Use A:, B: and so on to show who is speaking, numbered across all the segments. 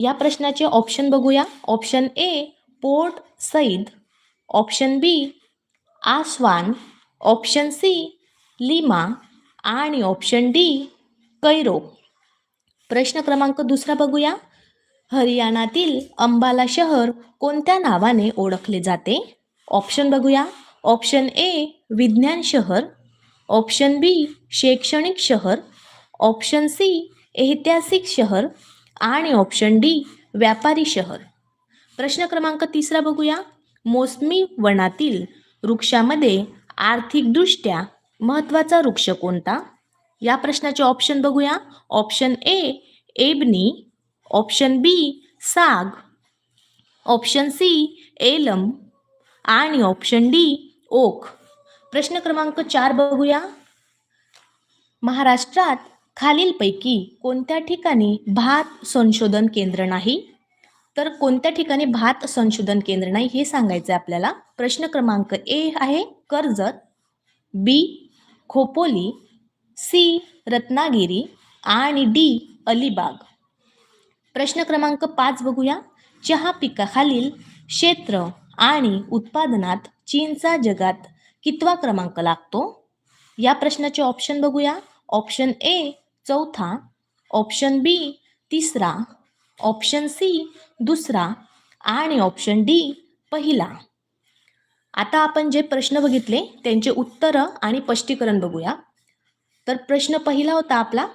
A: या प्रश्नाचे ऑप्शन बघूया. Option A Port Said. Option B Aswan. Option C Lima. आणि ऑप्शन डी कैरो. प्रश्न क्रमांक दुसरा बघूया. हरियाणातील अंबाला शहर कोणत्या नावाने ओळखले जाते? ऑप्शन बघूया. ऑप्शन ए विज्ञान शहर. ऑप्शन बी शैक्षणिक शहर. ऑप्शन सी ऐतिहासिक शहर. आणि ऑप्शन डी व्यापारी शहर. प्रश्न क्रमांक तिसरा बघूया. मोसमी वनातील वृक्षामध्ये आर्थिकदृष्ट्या महत्त्वाचा वृक्ष कोणता? या प्रश्नाचे ऑप्शन बघूया. Option A ebony. Option B साग. Option C elm. आणि ऑप्शन डी ओक. प्रश्न क्रमांक चार बघूया. महाराष्ट्रात खालीलपैकी कोणत्या ठिकाणी भात संशोधन केंद्र नाही? तर कोणत्या ठिकाणी भात संशोधन केंद्र नाही हे सांगायचं आहे आपल्याला. प्रश्न क्रमांक ए आहे कर्जत. बी खोपोली. सी रत्नागिरी. आणि डी अलिबाग. प्रश्न क्रमांक पाच बघूया. चहा पिकाखालील क्षेत्र आणि उत्पादनात चीनचा जगात कितवा क्रमांक लागतो? या प्रश्नाचे ऑप्शन बघूया. ऑप्शन ए चौथा ऑप्शन बी तिसरा ऑप्शन सी दुसरा आणि ऑप्शन डी पहिला. आता आपण जे प्रश्न बघितले त्यांचे उत्तरं आणि स्पष्टीकरण बघूया. तर प्रश्न पहिला होता आपला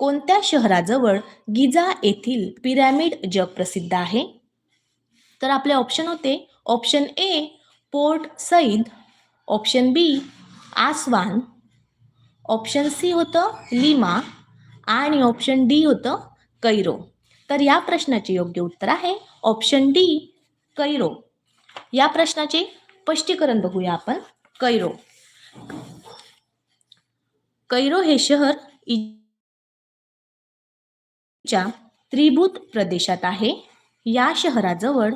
A: कोणत्या शहराजवळ गिजा येथील पिरॅमिड जग प्रसिद्ध आहे? तर आपले ऑप्शन होते option A Port Said option B Aswan option C होतं लिमा आणि ऑप्शन डी होतं कैरो. तर या प्रश्नाचे योग्य उत्तर आहे ऑप्शन डी कैरो. या प्रश्नाचे स्पष्टीकरण बघूया आपण कैरो. कैरो हे शहर च्या त्रिभूत प्रदेशात आहे. या शहराजवळ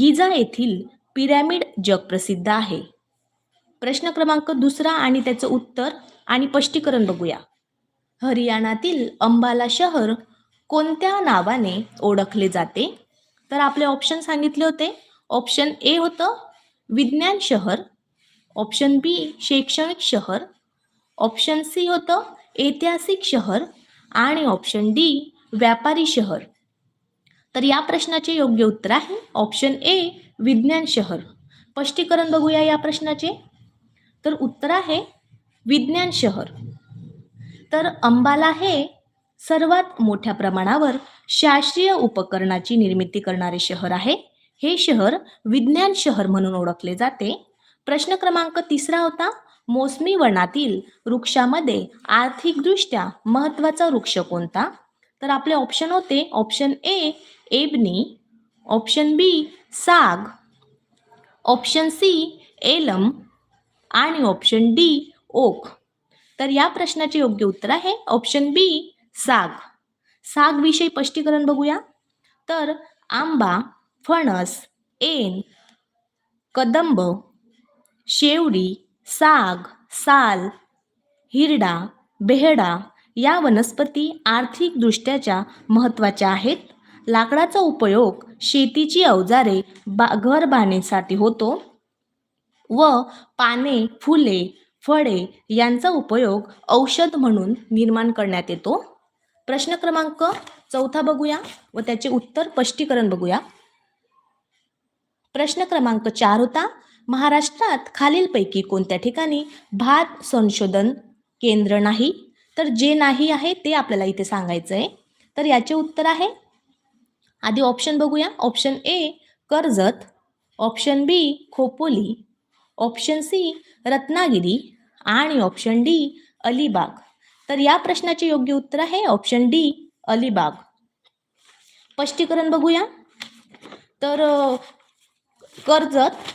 A: गिजा येथील पिरॅमिड जगप्रसिद्ध आहे. प्रश्न क्रमांक दुसरा आणि त्याचं उत्तर आणि स्पष्टीकरण बघूया. हरियाणातील अंबाला शहर कोणत्या नावाने ओळखले जाते? तर आपले ऑप्शन सांगितले होते. ऑप्शन ए होतं विज्ञान शहर. ऑप्शन बी शैक्षणिक शहर. ऑप्शन सी होतं ऐतिहासिक शहर. आणि ऑप्शन डी व्यापारी शहर. तर या प्रश्नाचे योग्य उत्तर आहे. ऑप्शन ए विज्ञान शहर. स्पष्टीकरण बघूया या प्रश्नाचे. तर उत्तर आहे विज्ञान शहर. तर अंबाला हे सर्वात मोठ्या प्रमाणावर शास्त्रीय उपकरणाची निर्मिती करणारे शहर आहे. हे शहर विज्ञान शहर म्हणून ओळखले जाते. प्रश्न क्रमांक तिसरा होता मोसमी वनातील वृक्षामध्ये आर्थिकदृष्ट्या महत्त्वाचा वृक्ष कोणता? तर आपले ऑप्शन होते option A ebony option B साग ऑप्शन सी एलम आणि ऑप्शन डी ओक. तर या प्रश्नाचे योग्य उत्तर आहे ऑप्शन बी साग. साग विषयी स्पष्टीकरण बघूया. तर आंबा फणस एन कदंब शेवडी साग साल हिरडा बेहडा या वनस्पती आर्थिकदृष्ट्याच्या महत्त्वाच्या आहेत. लाकडाचा उपयोग शेतीची अवजारे बा घर बांधण्यासाठी होतो व पाने फुले फळे यांचा उपयोग औषध म्हणून निर्माण करण्यात येतो. प्रश्न क्रमांक चौथा बघूया व त्याचे उत्तर स्पष्टीकरण बघूया. प्रश्न क्रमांक चार होता महाराष्ट्रात खालीलपैकी कोणत्या ठिकाणी भात संशोधन केंद्र नाही? तर जे नाही आहे ते आपल्याला इथे सांगायचं आहे तर याचे उत्तर आहे आधी ऑप्शन बघूया. Option A Karjat. Option B Khopoli. Option C Ratnagiri आणि ऑप्शन डी अलिबाग. तर या प्रश्नाचे योग्य उत्तर आहे ऑप्शन डी अलिबाग. स्पष्टीकरण बघूया. तर कर्जत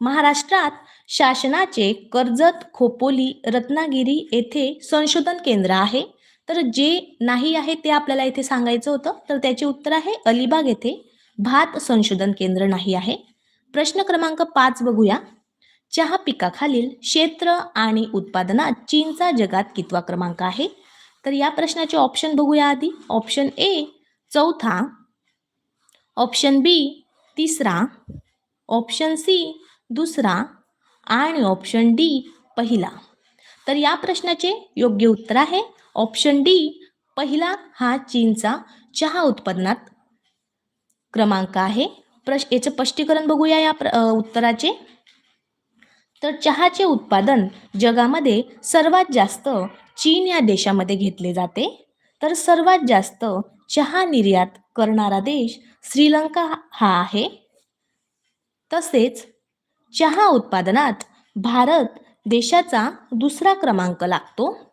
A: महाराष्ट्रात शासनाचे कर्जत खोपोली रत्नागिरी येथे संशोधन केंद्र आहे. तर जे नाही आहे ते आपल्याला इथे सांगायचं होतं. तर त्याचे उत्तर आहे अलिबाग येथे भात संशोधन केंद्र नाही आहे. प्रश्न क्रमांक पाच बघूया. चहा पिकाखालील क्षेत्र आणि उत्पादनात चीनचा जगात कितवा क्रमांक आहे? तर या प्रश्नाचे ऑप्शन बघूया आधी. ऑप्शन ए चौथा. ऑप्शन बी तिसरा. ऑप्शन सी दुसरा. आणि ऑप्शन डी पहिला. तर या प्रश्नाचे योग्य उत्तर आहे. ऑप्शन डी पहिला हा चीनचा चहा उत्पादनात क्रमांक आहे. प्रश याचं स्पष्टीकरण बघूया या प्र उत्तराचे. तर चहाचे उत्पादन जगामध्ये सर्वात जास्त चीन या देशामध्ये घेतले जाते. तर सर्वात जास्त चहा निर्यात करणारा देश श्रीलंका हा आहे. तसेच चहा उत्पादनात भारत देशाचा दुसरा क्रमांक लागतो.